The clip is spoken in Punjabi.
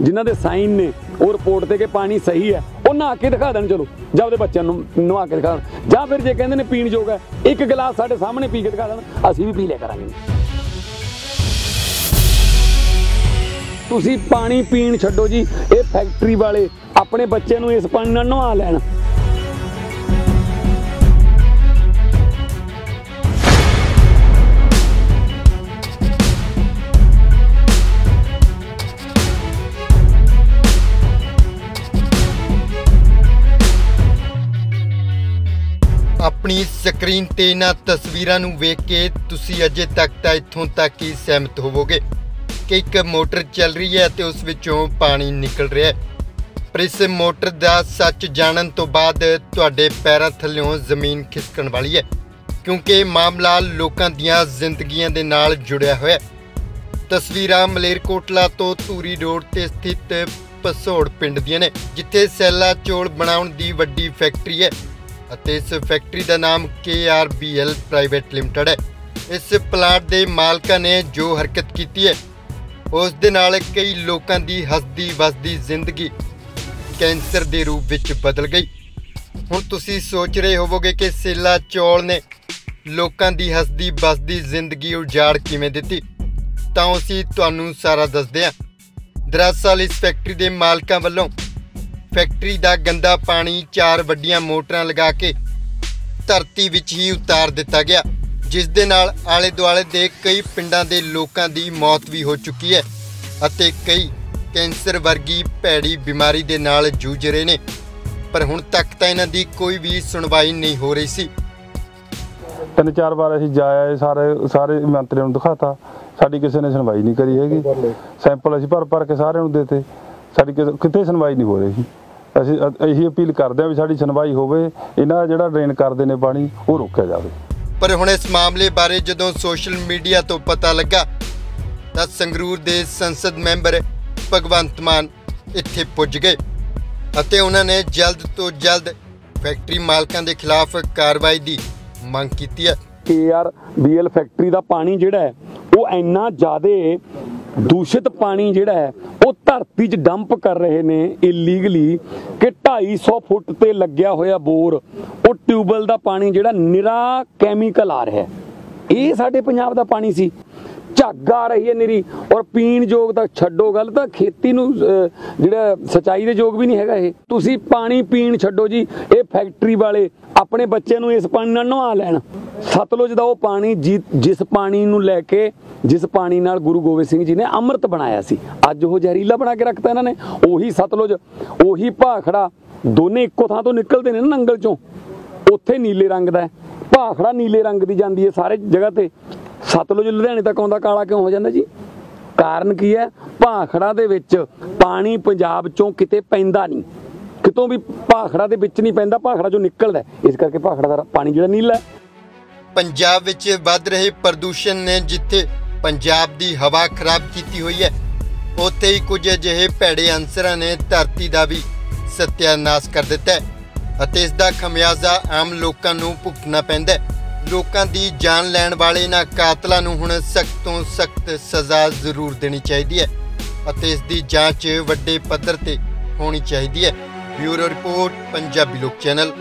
ਜਿਨ੍ਹਾਂ ਦੇ ਸਾਈਨ ਨੇ, ਉਹ ਰਿਪੋਰਟ ਤੇ ਕਿ ਪਾਣੀ ਸਹੀ ਹੈ ਉਹ ਨਹਾ ਕੇ ਦਿਖਾ ਦੇਣ ਚਲੋ, ਜਾਂ ਉਹਦੇ ਬੱਚਿਆਂ ਨੂੰ ਨਹਾ ਕੇ ਦਿਖਾ ਦੇਣ। ਜਾਂ ਫਿਰ ਜੇ ਕਹਿੰਦੇ ਨੇ ਪੀਣ ਯੋਗ ਹੈ, ਇੱਕ ਗਲਾਸ ਸਾਡੇ ਸਾਹਮਣੇ ਪੀ ਕੇ ਦਿਖਾ ਦੇਣ, ਅਸੀਂ ਵੀ ਪੀ ਲਿਆ ਕਰਾਂਗੇ। ਤੁਸੀਂ ਪਾਣੀ ਪੀਣ ਛੱਡੋ ਜੀ, ਇਹ ਫੈਕਟਰੀ ਵਾਲੇ ਆਪਣੇ ਬੱਚੇ ਨੂੰ ਇਸ ਪਾਣੀ ਨਾਲ ਨਵਾ ਲੈਣ। ਆਪਣੀ ਸਕਰੀਨ ਤੇ ਇਹਨਾਂ ਤਸਵੀਰਾਂ ਨੂੰ ਵੇਖ ਕੇ ਤੁਸੀਂ ਅਜੇ ਤੱਕ ਤਾਂ ਇੱਥੋਂ ਤੱਕ ਹੀ ਸਹਿਮਤ ਹੋਵੋਗੇ ਕਿ ਇੱਕ ਮੋਟਰ ਚੱਲ ਰਹੀ ਹੈ ਤੇ ਉਸ ਵਿੱਚੋਂ ਪਾਣੀ ਨਿਕਲ ਰਿਹਾ ਹੈ। ਪਰ ਇਸ ਮੋਟਰ ਦਾ ਸੱਚ ਜਾਣਨ ਤੋਂ ਬਾਅਦ ਤੁਹਾਡੇ ਪੈਰਾਂ ਥੱਲਿਓਂ ਜ਼ਮੀਨ ਖਿਸਕਣ ਵਾਲੀ ਹੈ, ਕਿਉਂਕਿ ਇਹ ਮਾਮਲਾ ਲੋਕਾਂ ਦੀਆਂ ਜ਼ਿੰਦਗੀਆਂ ਦੇ ਨਾਲ ਜੁੜਿਆ ਹੋਇਆ ਹੈ। ਤਸਵੀਰਾਂ ਮਲੇਰਕੋਟਲਾ ਤੋਂ ਧੂਰੀ ਰੋਡ ਤੇ ਸਥਿਤ ਪਸੋੜ ਪਿੰਡ ਦੀਆਂ ਨੇ, ਜਿੱਥੇ ਸੈਲਾ ਚੋਲ ਬਣਾਉਣ ਦੀ ਵੱਡੀ ਫੈਕਟਰੀ ਹੈ। ਅਤੇ ਇਸ ਫੈਕਟਰੀ ਦਾ ਨਾਮ KRBL ਪ੍ਰਾਈਵੇਟ ਲਿਮਟਿਡ ਹੈ। ਇਸ ਪਲਾਂਟ ਦੇ ਮਾਲਕਾਂ ਨੇ ਜੋ ਹਰਕਤ ਕੀਤੀ ਹੈ, ਉਸ ਦੇ ਨਾਲ ਕਈ ਲੋਕਾਂ ਦੀ ਹੱਸਦੀ ਵਸਦੀ ਜ਼ਿੰਦਗੀ ਕੈਂਸਰ ਦੇ ਰੂਪ ਵਿੱਚ ਬਦਲ ਗਈ। ਹੁਣ ਤੁਸੀਂ ਸੋਚ ਰਹੇ ਹੋਵੋਗੇ ਕਿ ਸੇਲਾ ਚੌਲ ਨੇ ਲੋਕਾਂ ਦੀ ਹੱਸਦੀ ਬਸਦੀ ਜ਼ਿੰਦਗੀ ਉਜਾੜ ਕਿਵੇਂ ਦਿੱਤੀ? ਤਾਂ ਅਸੀਂ ਤੁਹਾਨੂੰ ਸਾਰਾ ਦੱਸਦੇ ਹਾਂ। ਦਰਅਸਲ ਇਸ ਫੈਕਟਰੀ ਦੇ ਮਾਲਕਾਂ ਵੱਲੋਂ ਫੈਕਟਰੀ ਦਾ ਗੰਦਾ ਪਾਣੀ ਚਾਰ ਵੱਡੀਆਂ ਮੋਟਰਾਂ ਲਗਾ ਕੇ ਧਰਤੀ ਵਿੱਚ ਹੀ ਉਤਾਰ ਦਿੱਤਾ ਗਿਆ ਜਿਸ ਦੇ ਨਾਲ ਆਲੇ ਦੁਆਲੇ ਦੇ ਕਈ ਪਿੰਡਾਂ ਦੇ ਲੋਕਾਂ ਦੀ ਮੌਤ ਵੀ ਹੋ ਚੁੱਕੀ ਹੈ ਅਤੇ ਕਈ ਕੈਂਸਰ ਵਰਗੀ ਭੈੜੀ ਬਿਮਾਰੀ ਦੇ ਨਾਲ ਜੂਝ ਰਹੇ ਨੇ। ਪਰ ਹੁਣ ਤੱਕ ਤਾਂ ਇਹਨਾਂ ਦੀ ਕੋਈ ਵੀ ਸੁਣਵਾਈ ਨਹੀਂ ਹੋ ਰਹੀ ਸੀ। ਤਿੰਨ ਚਾਰ ਵਾਰ ਅਸੀਂ ਜਾਇਆ ਸਾਰੇ ਸਾਰੇ ਮੰਤਰੀਆਂ ਨੂੰ ਦਿਖਾਤਾ। ਸਾਡੀ ਕਿਸੇ ਨੇ ਸੁਣਵਾਈ ਨਹੀਂ ਕਰੀ ਹੈਗੀ। ਸੈਂਪਲ ਅਸੀਂ ਭਰ ਭਰ ਕੇ ਸਾਰਿਆਂ ਨੂੰ ਦੇਤੇ। ਸਾਡੀ ਕਿਤੇ ਸੁਣਵਾਈ ਨਹੀਂ ਹੋ ਰਹੀ ਅਸੀਂ ਅ- ਇਹੀ ਅਪੀਲ ਕਰਦੇ ਹਾਂ ਵੀ ਸਾਡੀ ਸੁਣਵਾਈ ਹੋਵੇ ਇਹਨਾਂ ਦਾ ਜਿਹੜਾ ਡਰੇਨ ਕਰਦੇ ਨੇ ਪਾਣੀ ਉਹ ਰੋਕਿਆ ਜਾਵੇ। ਪਰ ਹੁਣ ਇਸ ਮਾਮਲੇ ਬਾਰੇ ਜਦੋਂ ਸੋਸ਼ਲ ਮੀਡੀਆ ਤੋਂ ਪਤਾ ਲੱਗਾ ਤਾਂ ਸੰਗਰੂਰ ਦੇ ਸੰਸਦ ਮੈਂਬਰ ਭਗਵੰਤ ਮਾਨ ਇੱਥੇ ਪੁੱਜ ਗਏ ਅਤੇ ਉਹਨਾਂ ਨੇ ਜਲਦ ਤੋਂ ਜਲਦ ਫੈਕਟਰੀ ਮਾਲਕਾਂ ਦੇ ਖਿਲਾਫ ਕਾਰਵਾਈ ਦੀ ਮੰਗ ਕੀਤੀ ਹੈ। ਕੇਆਰ ਬੀਐਲ ਫੈਕਟਰੀ ਦਾ ਪਾਣੀ ਜਿਹੜਾ ਹੈ ਉਹ ਇੰਨਾ ਜ਼ਿਆਦੇ ਦੂਸ਼ਿਤ ਪਾਣੀ ਜਿਹੜਾ ਹੈ ਧਰਤੀ 'ਚ ਡੰਪ ਕਰ ਰਹੇ ਨੇ ਇਲੀਗਲੀ ਕਿ 250 ਫੁੱਟ ਤੇ ਲੱਗਿਆ ਹੋਇਆ ਬੋਰ। ਉਹ ਟਿਊਬਲ ਦਾ ਪਾਣੀ ਜਿਹੜਾ ਨਿਰਾ ਕੈਮੀਕਲ ਆ ਰਿਹਾ ਇਹ ਸਾਡੇ ਪੰਜਾਬ ਦਾ ਪਾਣੀ ਸੀ। ਝੱਗ ਆ ਰਹੀ ਹੈ ਨਿਰੀ ਔਰ ਪੀਣ ਯੋਗ ਤਾਂ ਛੱਡੋ ਗੱਲ ਤਾਂ ਖੇਤੀ ਨੂੰ ਜਿਹੜਾ ਸਚਾਈ ਦੇ ਯੋਗ ਵੀ ਨਹੀਂ ਹੈਗਾ ਇਹ। ਤੁਸੀਂ ਪਾਣੀ ਪੀਣ ਛੱਡੋ ਜੀ, ਇਹ ਫੈਕਟਰੀ ਵਾਲੇ ਆਪਣੇ ਬੱਚੇ ਨੂੰ ਇਸ ਪਾਣੀ ਨਾਲ ਨਵਾ ਲੈਣ। ਸਤਲੁਜ ਦਾ ਉਹ ਪਾਣੀ ਜਿ- ਜਿਸ ਪਾਣੀ ਨੂੰ ਲੈ ਕੇ, ਜਿਸ ਪਾਣੀ ਨਾਲ ਗੁਰੂ ਗੋਬਿੰਦ ਸਿੰਘ ਜੀ ਨੇ ਅੰਮ੍ਰਿਤ ਬਣਾਇਆ ਸੀ। ਅੱਜ ਉਹ ਜ਼ਹਿਰੀਲਾ ਬਣਾ ਕੇ ਰੱਖਤਾ ਇਹਨਾਂ ਨੇ। ਉਹੀ ਸਤਲੁਜ ਉਹੀ ਭਾਖੜਾ ਦੋਨੇ ਇੱਕੋ ਥਾਂ ਤੋਂ ਨਿਕਲਦੇ ਨੇ ਨਾ ਨੰਗਲ ਚੋਂ। ਉੱਥੇ ਨੀਲੇ ਰੰਗ ਦਾ ਭਾਖੜਾ ਨੀਲੇ ਰੰਗ ਦੀ ਜਾਂਦੀ ਹੈ ਸਾਰੇ ਜਗ੍ਹਾ ਤੇ। ਸਤਲੁਜ ਲੁਧਿਆਣੇ ਤੱਕ ਆਉਂਦਾ ਕਾਲਾ ਕਿਉਂ ਹੋ ਜਾਂਦਾ ਜੀ? ਕਾਰਨ ਕੀ ਹੈ? ਭਾਖੜਾ ਦੇ ਵਿੱਚ ਪਾਣੀ ਪੰਜਾਬ ਚੋਂ ਕਿਤੇ ਪੈਂਦਾ ਨਹੀਂ। ਕਿਤੋਂ ਵੀ ਭਾਖੜਾ ਦੇ ਵਿੱਚ ਨਹੀਂ ਪੈਂਦਾ ਭਾਖੜਾ ਚੋਂ ਨਿਕਲਦਾ ਇਸ ਕਰਕੇ ਭਾਖੜਾ ਦਾ ਪਾਣੀ ਜਿਹੜਾ ਨੀਲਾ ਹੈ। ਪੰਜਾਬ ਵਿੱਚ ਵੱਧ ਰਹੇ ਪ੍ਰਦੂਸ਼ਣ ਨੇ ਜਿੱਥੇ ਪੰਜਾਬ ਦੀ ਹਵਾ ਖਰਾਬ ਕੀਤੀ ਹੋਈ ਹੈ, ਉੱਥੇ ਹੀ ਕੁਝ ਅਜਿਹੇ ਭੈੜੇ ਅੰਸਰਾਂ ਨੇ ਧਰਤੀ ਦਾ ਵੀ ਸਤਿਆਨਾਸ਼ ਕਰ ਦਿੱਤਾ ਹੈ ਅਤੇ ਇਸ ਦਾ ਖਮਿਆਜ਼ਾ ਆਮ ਲੋਕਾਂ ਨੂੰ ਭੁਗਤਣਾ ਪੈਂਦਾ ਹੈ। ਲੋਕਾਂ ਦੀ ਜਾਨ ਲੈਣ ਵਾਲੇ ਇਹਨਾਂ ਕਾਤਲਾਂ ਨੂੰ ਹੁਣ ਸਖਤ ਤੋਂ ਸਖਤ ਸਜ਼ਾ ਜ਼ਰੂਰ ਦੇਣੀ ਚਾਹੀਦੀ ਹੈ ਅਤੇ ਇਸ ਦੀ ਜਾਂਚ ਵੱਡੇ ਪੱਧਰ ਤੇ ਹੋਣੀ ਚਾਹੀਦੀ ਹੈ। ਬਿਊਰੋ ਰਿਪੋਰਟ, ਪੰਜਾਬੀ ਲੋਕ ਚੈਨਲ।